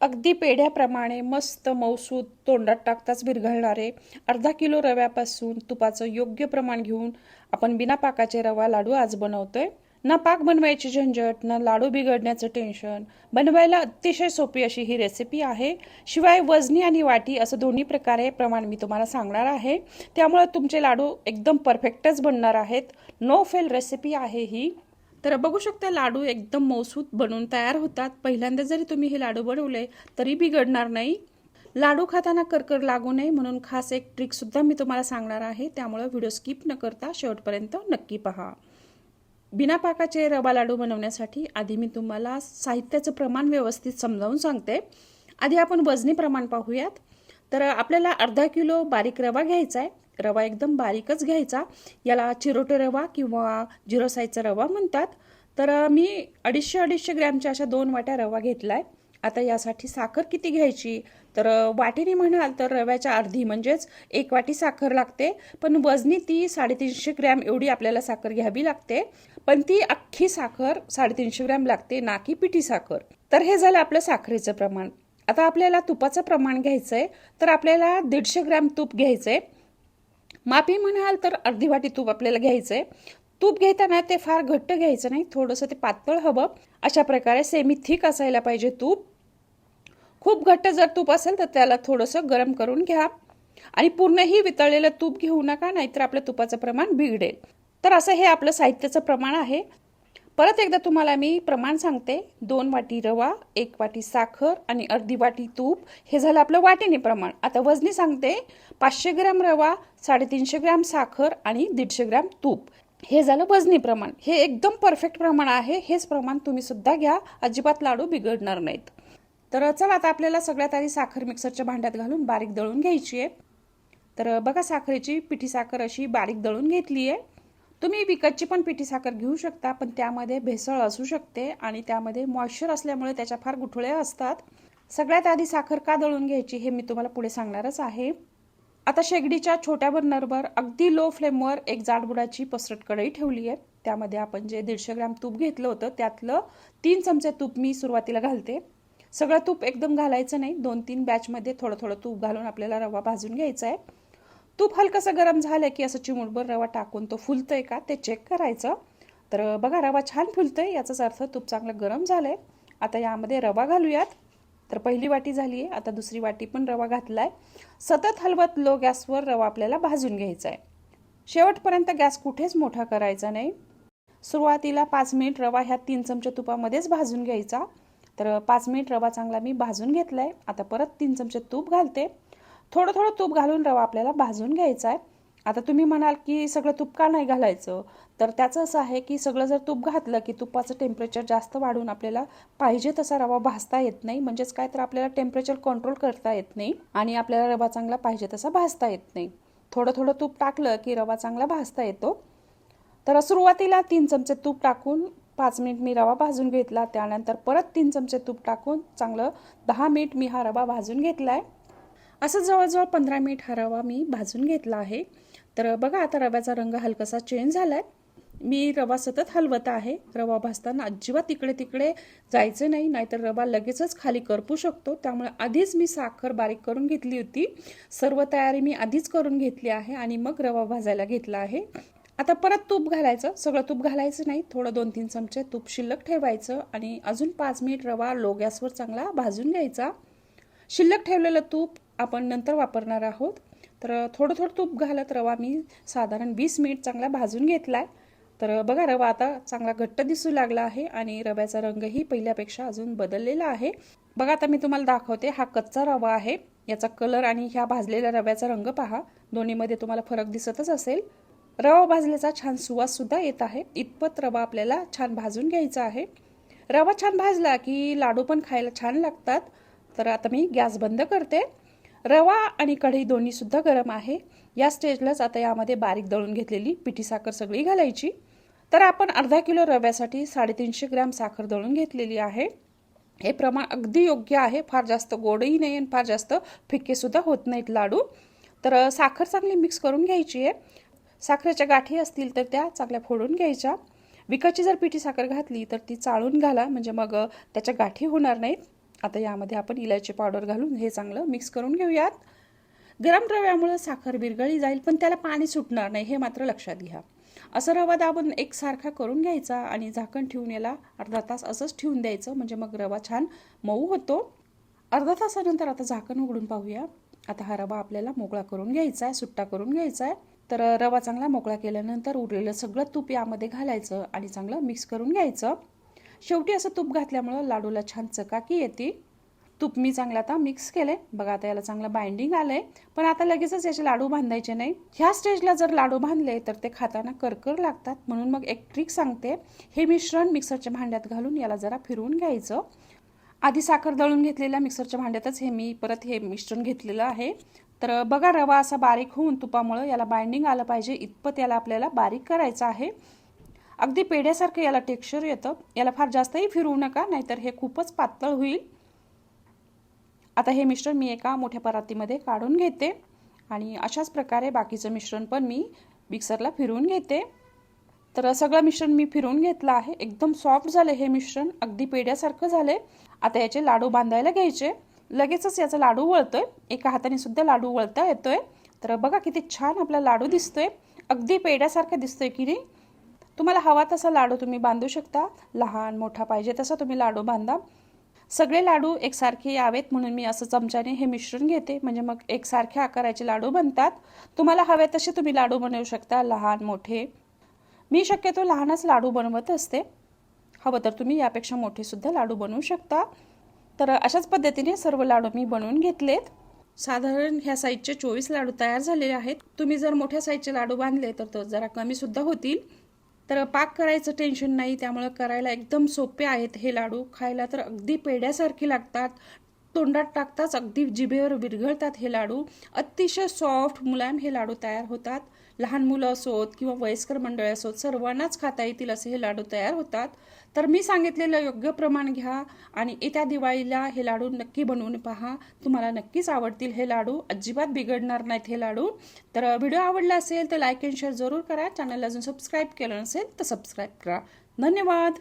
अगदी पेढ्याप्रमाणे मस्त मौसूद तोंडात टाकताच विरघळणारे अर्धा किलो रव्यापासून तुपाचं योग्य प्रमाण घेऊन आपण बिना पाकाचे रवा लाडू आज बनवतोय. ना पाक बनवायची झंझट ना लाडू बिघडण्याचं टेन्शन बनवायला अतिशय सोपी अशी ही रेसिपी आहे. शिवाय वजनी आणि वाटी असं दोन्ही प्रकारे प्रमाण मी तुम्हाला सांगणार आहे. त्यामुळे तुमचे लाडू एकदम परफेक्टच बनणार आहेत. नो फेल रेसिपी आहे ही. तर बघू शकता लाडू एकदम मौसूद बनून तयार होतात. पहिल्यांदा जरी तुम्ही हे लाडू बनवले तरी बिघडणार नाही. लाडू खाताना करकर लागू नये म्हणून खास एक ट्रिक सुद्धा मी तुम्हाला सांगणार आहे. त्यामुळे व्हिडिओ स्किप न करता शेवटपर्यंत नक्की पहा. बिना पाकाचे रवा लाडू बनवण्यासाठी आधी मी तुम्हाला साहित्याचं प्रमाण व्यवस्थित समजावून सांगते. आधी आपण वजनी प्रमाण पाहूयात. तर आपल्याला अर्धा किलो बारीक रवा घ्यायचा आहे. रवा एकदम बारीकच घ्यायचा. याला चिरोटे रवा किंवा जिरोसाईचा रवा म्हणतात. तर मी अडीचशे अडीचशे ग्रॅमच्या अशा दोन वाट्या रवा घेतलाय. आता यासाठी साखर किती घ्यायची? तर वाटीने म्हणाल तर रव्याच्या अर्धी म्हणजेच एक वाटी साखर लागते. पण वजनी ती साडेतीनशे ग्रॅम एवढी आपल्याला साखर घ्यावी लागते. पण ती अख्खी साखर साडेतीनशे ग्रॅम लागते ना की पिठी साखर. तर हे झालं आपलं साखरेचं प्रमाण. आता आपल्याला तुपाचं प्रमाण घ्यायचंय. तर आपल्याला दीडशे ग्रॅम तूप घ्यायचंय. मापी म्हणाल तर अर्धी वाटी तूप आपल्याला घ्यायचं आहे तूप घेताना ते फार घट्ट घ्यायचं नाही थोडंसं ते पातळ हवं. अशा प्रकारे सेमी थिक असायला पाहिजे तूप. खूप घट्ट जर तूप असेल तर त्याला थोडंसं गरम करून घ्या. आणि पूर्णही वितळलेलं तूप घेऊ नका नाहीतर आपल्या तुपाचं प्रमाण बिघडेल. तर असं हे आपलं साहित्याचं प्रमाण आहे. परत एकदा तुम्हाला मी प्रमाण सांगते. दोन वाटी रवा एक वाटी साखर आणि अर्धी वाटी तूप. हे झालं आपलं वाटीने प्रमाण. आता वजनी सांगते. पाचशे ग्रॅम रवा साडेतीनशे ग्रॅम साखर आणि दीडशे ग्रॅम तूप. हे झालं वजनी प्रमाण. हे एकदम परफेक्ट प्रमाण आहे. हेच प्रमाण तुम्ही सुद्धा घ्या. अजिबात लाडू बिघडणार नाहीत. तर चला आता आपल्याला सगळ्यात आधी साखर मिक्सरच्या भांड्यात घालून बारीक दळून घ्यायची आहे. तर बघा साखरेची पिठी साखर अशी बारीक दळून घेतली आहे. तुम्ही विकतची पण पिठी साखर घेऊ शकता पण त्यामध्ये भेसळ असू शकते आणि त्यामध्ये मॉइश्चर असल्यामुळे त्याच्या फार गुठळ्या असतात. सगळ्यात आधी साखर का दळून घ्यायची हे मी तुम्हाला पुढे सांगणारच आहे. आता शेगडीच्या छोट्या बर्नरवर अगदी लो फ्लेमवर एक जाडबुडाची पसरट कढई ठेवली आहे. त्यामध्ये आपण जे दीडशे ग्रॅम तूप घेतलं होतं त्यातलं तीन चमचे तूप मी सुरुवातीला घालते. सगळं तूप एकदम घालायचं नाही दोन तीन बॅचमध्ये थोडं थोडं तूप घालून आपल्याला रवा भाजून घ्यायचा आहे. तूप हलकंसं गरम झालं की असं चिमुटभर रवा टाकून तो फुलतोय का ते चेक करायचं. तर बघा रवा छान फुलतोय याचाच अर्थ तूप चांगलं गरम झालं आहे आता यामध्ये रवा घालूयात. तर पहिली वाटी झाली आहे आता दुसरी वाटी पण रवा घातला आहे सतत हलवत लो गॅसवर रवा आपल्याला भाजून घ्यायचा आहे शेवटपर्यंत गॅस कुठेच मोठा करायचा नाही. सुरुवातीला पाच मिनिट रवा ह्या तीन चमचे तुपामध्येच भाजून घ्यायचा. तर पाच मिनिट रवा चांगला मी भाजून घेतला आहे आता परत तीन चमचे तूप घालते. थोडं थोडं तूप घालून रवा आपल्याला भाजून घ्यायचा आहे. आता तुम्ही म्हणाल की सगळं तूप का नाही घालायचं? तर त्याचं असं आहे की सगळं जर तूप घातलं की तुपाचं टेम्परेचर जास्त वाढून आपल्याला पाहिजे तसा रवा भाजता येत नाही. म्हणजेच काय? तर आपल्याला टेम्परेचर कंट्रोल करता येत नाही आणि आपल्याला रवा चांगला पाहिजे तसा भाजता येत नाही. थोडं थोडं तूप टाकलं की रवा चांगला भाजता येतो. तर सुरुवातीला तीन चमचे तूप टाकून पाच मिनिट मी रवा भाजून घेतला. त्यानंतर परत तीन चमचे तूप टाकून चांगलं दहा मिनिट मी हा रवा भाजून घेतला आहे असं जवळजवळ पंधरा मिनिट हा रवा मी भाजून घेतला आहे. तर बघा आता रव्याचा रंग हलकासा चेंज झाला आहे मी रवा सतत हलवत आहे. रवा भाजताना अजिबात इकडे तिकडे जायचं नाही नाहीतर रवा लगेचच खाली करपू शकतो. त्यामुळे आधीच मी साखर बारीक करून घेतली होती. सर्व तयारी मी आधीच करून घेतली आहे आणि मग रवा भाजायला घेतला आहे. आता परत तूप घालायचं. सगळं तूप घालायचं नाही. थोडं दोन तीन चमचे तूप शिल्लक ठेवायचं आणि अजून पाच मिनिट रवा लो गॅसवर चांगला भाजून घ्यायचा. शिल्लक ठेवलेलं तूप आपण नंतर वापरणार आहोत. तर थोडं थोडं तूप घालत रवा. मी साधारण वीस मिनिट चांगला भाजून घेतला आहे तर बघा रवा आता चांगला घट्ट दिसू लागला आहे आणि रव्याचा रंगही पहिल्यापेक्षा अजून बदललेला आहे. बघा आता मी तुम्हाला दाखवते. हा कच्चा रवा आहे. याचा कलर आणि ह्या भाजलेल्या रव्याचा रंग पहा. दोन्हीमध्ये तुम्हाला फरक दिसतच असेल. रवा भाजल्याचा छान सुवास सुद्धा येत आहे. इतपत रवा आपल्याला छान भाजून घ्यायचा आहे. रवा छान भाजला की लाडू पण खायला छान लागतात. तर आता मी गॅस बंद करते. रवा आणि कढई दोन्ही सुद्धा गरम आहे. या स्टेजलाच आता यामध्ये बारीक दळून घेतलेली पिठी साखर सगळी घालायची. तर आपण अर्धा किलो रव्यासाठी साडेतीनशे ग्रॅम साखर दळून घेतलेली आहे. हे प्रमाण अगदी योग्य आहे. फार जास्त गोडही नाही आणि फार जास्त फिक्केसुद्धा होत नाहीत लाडू. तर साखर चांगली मिक्स करून घ्यायची आहे. साखरेच्या गाठी असतील तर त्या चांगल्या फोडून घ्यायच्या. विकाची जर पिठी साखर घातली तर ती चाळून घाला. म्हणजे मग त्याच्या गाठी होणार नाहीत. आता यामध्ये आपण इलायची पावडर घालून हे चांगलं मिक्स करून घेऊयात. गरम रव्यामुळं साखर बिरगळी जाईल पण त्याला पाणी सुटणार नाही हे मात्र लक्षात घ्या. असं रवा दाबून एकसारखा करून घ्यायचा आणि झाकण ठेवून याला अर्धा तास असंच ठेवून द्यायचं म्हणजे मग रवा छान मऊ होतो. अर्धा तासानंतर आता झाकण उघडून पाहूया. आता हा रवा आपल्याला मोकळा करून घ्यायचा आहे सुट्टा करून घ्यायचा आहे तर रवा चांगला मोकळा केल्यानंतर उरलेलं सगळं तूप यामध्ये घालायचं आणि चांगलं मिक्स करून घ्यायचं. शेवटी असं तूप घातल्यामुळं लाडूला छान चकाकी येते. तूप मी चांगलं आता मिक्स केले बघा आता याला चांगलं बाइंडिंग आलंय. पण आता लगेचच याचे लाडू बांधायचे नाही. ह्या स्टेजला जर लाडू बांधले तर ते खाताना करकर लागतात. म्हणून मग एक ट्रिक सांगते. हे मिश्रण मिक्सरच्या भांड्यात घालून याला जरा फिरवून घ्यायचं. आधी साखर दळून घेतलेल्या मिक्सरच्या भांड्यातच हे मी परत हे मिश्रण घेतलेलं आहे. तर बघा रवा असा बारीक होऊन तुपामुळं याला बाइंडिंग आलं पाहिजे. इतपत याला आपल्याला बारीक करायचं आहे. अगदी पेढ्यासारखं याला टेक्स्चर येतं. याला फार जास्तही फिरवू नका नाहीतर हे खूपच पातळ होईल. आता हे मिश्रण मी एका मोठ्या परातीमध्ये काढून घेते आणि अशाच प्रकारे बाकीचं मिश्रण पण मी मिक्सरला फिरवून घेते. तर सगळं मिश्रण मी फिरवून घेतलं आहे. एकदम सॉफ्ट झालं हे मिश्रण. अगदी पेढ्यासारखं झाले आता याचे लाडू बांधायला घ्यायचे. लगेचच याचा लाडू वळतोय. एका हाताने सुद्धा लाडू वळता येतोय. तर बघा किती छान आपला लाडू दिसतोय. अगदी पेढ्यासारखा दिसतोय की नाही? तुम्हाला हवा तसा लाडू तुम्ही बांधू शकता. लहान मोठा पाहिजे तसा तुम्ही लाडू बांधा. सगळे लाडू एकसारखे यावेत म्हणून मी असं चमच्याने हे मिश्रण घेते. म्हणजे मग एकसारख्या आकाराचे लाडू बनतात. तुम्हाला हवे तसे तुम्ही लाडू बनवू शकता लहान मोठे. मी शक्यतो लहानच लाडू बनवत असते. हवं तर तुम्ही यापेक्षा मोठे सुद्धा लाडू बनवू शकता. तर अशाच पद्धतीने सर्व लाडू मी बनवून घेतलेत. साधारण ह्या साईजचे चोवीस लाडू तयार झालेले आहेत. तुम्ही जर मोठ्या साईजचे लाडू बांधले तर तो जरा कमी सुद्धा होतील. तर पाक करायचं टेन्शन नाही त्यामुळं करायला एकदम सोपे आहेत हे लाडू. खायला तर अगदी पेढ्यासारखे लागतात. तोंडात टाकताच अगदी जिभेवर विरघळतात हे लाडू. अतिशय सॉफ्ट मुलायम हे लाडू तयार होतात. लहान मुलं असोत किंवा वयस्कर मंडळी असोत सर्वांनाच खाता येतील असे हे लाडू तयार होतात. तर मी सांगितलेलं योग्य प्रमाण घ्या आणि येत्या दिवाळीला हे लाडू नक्की बनवून पहा. तुम्हाला नक्कीच आवडतील हे लाडू. अजिबात बिघडणार नाहीत हे लाडू. तर व्हिडिओ आवडला असेल तर लाईक अँड शेअर जरूर करा. चॅनलला अजून सबस्क्राईब केलं नसेल तर सबस्क्राईब करा. धन्यवाद!